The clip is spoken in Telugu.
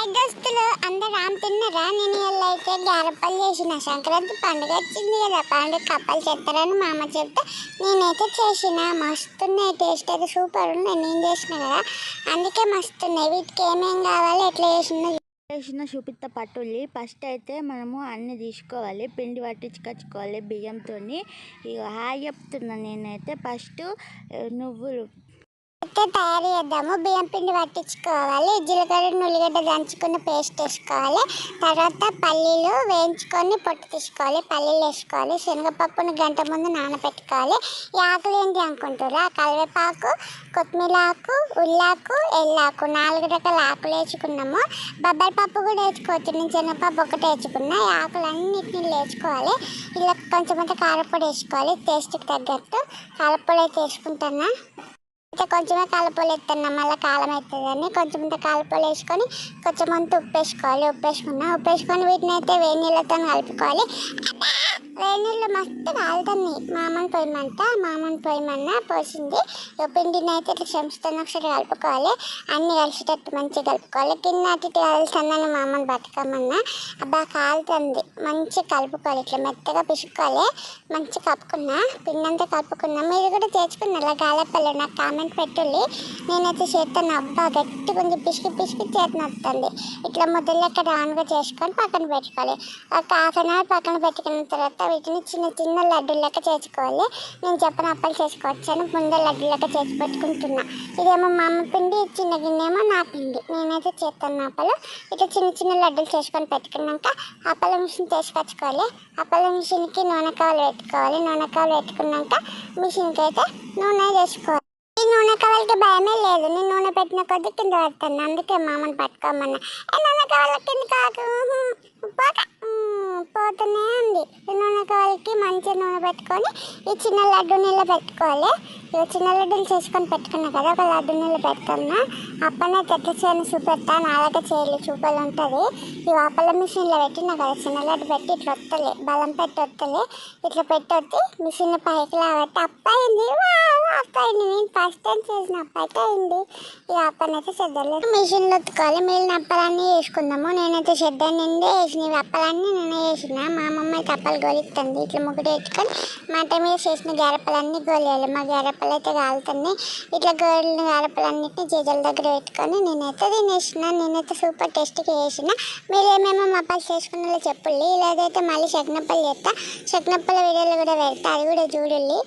హాయ్ దోస్తులు అందరు రామ్ తిన్నారా? నేను ఇవాళ అయితే గారప్పలు చేసిన. సంక్రాంతి పండుగ వచ్చింది కదా పండుగ కప్పలు చేస్తారని మా అమ్మ చెప్తే నేనైతే చేసిన. మస్తున్నాయి టేస్ట్ అయితే సూపర్ ఉన్నాయి నేను చేసిన కదా అందుకే మస్తున్నాయి. వీటికి ఏమేం కావాలి ఎట్లా చేసిన చేసిన చూపిత్త పట్టుల్లి. ఫస్ట్ అయితే మనము అన్ని తీసుకోవాలి. పిండి పట్టించుకొచ్చుకోవాలి బియ్యంతో ఇక హాయ్ చెప్తున్నా నేనైతే. ఫస్ట్ నువ్వులు అయితే తయారు చేద్దాము. బియ్యం పిండి పట్టించుకోవాలి. జీలకర్ర ఉల్లిగడ్డ దంచుకున్న పేస్ట్ వేసుకోవాలి. తర్వాత పల్లీలు వేయించుకొని పొట్టు తీసుకోవాలి. పల్లీలు వేసుకోవాలి. శనగపప్పును గంట ముందు నానబెట్టుకోవాలి. ఈ ఆకులు ఏంటి అనుకుంటారా కరివేపాకు కొత్తిమీర ఆకు ఉల్లాకు ఎల్లాకు నాలుగు రకాల ఆకులు వేసుకున్నాము. బొబ్బరి పప్పు కూడా వేసుకోవచ్చు. నేను శనగపప్పు ఒకటి వేసుకున్నా. ఈ ఆకులన్నిటిని వేసుకోవాలి ఇలా కొంచెం అంత కారపొడి వేసుకోవాలి. టేస్ట్కి తగ్గట్టు కారపొడి అయితే వేసుకుంటున్నా అయితే కొంచెమే కలపలు ఎత్తున్నాం మళ్ళీ కాలం అవుతుందని కొంచెం ఇంత కలపలు వేసుకొని కొంచెం అంత ఉప్పు వేసుకోవాలి ఉప్పు వేసుకున్నాం ఉప్పు వేసుకొని వీటిని అయితే వేడి నీళ్ళతో కలుపుకోవాలి. వేడి మస్తు కాలుతుంది మామని పొయ్యమంట మామని పోయమన్నా పోసింది. ఇక పిండిని అయితే ఇట్లా ఒకసారి కలుపుకోవాలి. అన్ని కలిసేటట్టు మంచిగా కలుపుకోవాలి. కింద అటు ఇటు కలుస్తుందని మామని బతకమన్నా. అబ్బా కాలుతుంది. మంచిగా కలుపుకోవాలి ఇట్లా మెత్తగా పిసుక్కోవాలి. మంచిగా కలుపుకున్నా పిండి అంతా కలుపుకున్నా. మీరు కూడా తెచ్చుకున్నారా గాలపల్లి నాకు కామెంట్ పెట్టుల్లి నేనైతే చేస్తాను. అబ్బా గట్టి కొంచెం పిసికి పిసికి చేతి ఇట్లా ముద్దలు ఎక్కడ ఆన్గా చేసుకొని పక్కన పెట్టుకోవాలి. ఒక హాఫ్ అన్ అవర్ పక్కన పెట్టుకున్న తర్వాత వీటిని చిన్న చిన్న లడ్డు లెక్క చేసుకోవాలి నేను చెప్పిన అప్పలు చేసుకోవచ్చాను ముందే లడ్డు లెక్క చేసి పెట్టుకుంటున్నా. ఇదేమో మా అమ్మ పిండి చిన్న గిన్నెమో నా పిండి. నేనైతే చేస్తాను అప్పలు. ఇట్లా చిన్న చిన్న లడ్డూలు చేసుకొని పెట్టుకున్నాక అప్పల మిషన్ తీసుకొచ్చుకోవాలి అప్పల మిషన్కి నూనె కావాలి పెట్టుకోవాలి. నూనె కావాలి పెట్టుకున్నాక మిషన్కి అయితే నూనె చేసుకోవాలి ఈ నూనె కావాలకి భయమే లేదు. నేను నూనె పెట్టిన కొద్ది కింద పడతాను. అందుకే మామని పట్టుకోమన్నా. నూనె కావాలి కింద కాకు? పోక పోతూనే ఉంది. పెట్టి మంచి మంచిగా నూనె పెట్టుకొని ఈ చిన్న లడ్డు నీళ్ళు పెట్టుకోవాలి. ఇక చిన్న లడ్డూలు చేసుకొని పెట్టుకున్నా కదా ఒక లడ్డు నీళ్ళు పెట్టుకున్నా అప్పనే ఎట్లా చేయని చూపెడతా నాలాగే చేయలే చూపాలి ఉంటుంది. ఈ అప్పల మిషన్లో పెట్టినా కదా చిన్న లడ్డు పెట్టి ఇట్లా వస్తలే బలం పెట్టి వస్తలే ఇట్లా పెట్టొద్ది మిషన్ పైకి లాగట్టి అప్పయింది. అప్పయింది. నేను ఫస్ట్ టైం చేసిన అప్ప అయింది ఈ అప్పనైతే చెద్దలేదు మిషన్లో ఉత్తుకోవాలి మిగిలిన అప్పలన్నీ వేసుకుందాము. నేనైతే చెద్ద నిండి వేసిన ఇవి అప్పలన్నీ నేనే వేసిన. మా అమ్మమ్మ అయితే అప్పలు గొలుస్తుంది ఇట్లా ముగ్గురు పెట్టుకొని మంట మీద చేసిన గారెప్పలన్నీ గోలేయాలి. మా గారెప్పలు అయితే కాలుతున్నాయి ఇట్లా గోలిన గారెప్పలన్నిటిని జేజల దగ్గర పెట్టుకొని నేనైతే తినేసిన. నేనైతే సూపర్ టేస్ట్గా వేసిన మీరు ఏమేమో మపాలు చేసుకున్న చెప్పుల్లి లేదైతే మళ్ళీ శక్నప్పలు చేస్తా. శక్నప్పల వీడియోలు కూడా పెడతా. అది కూడా చూడండి.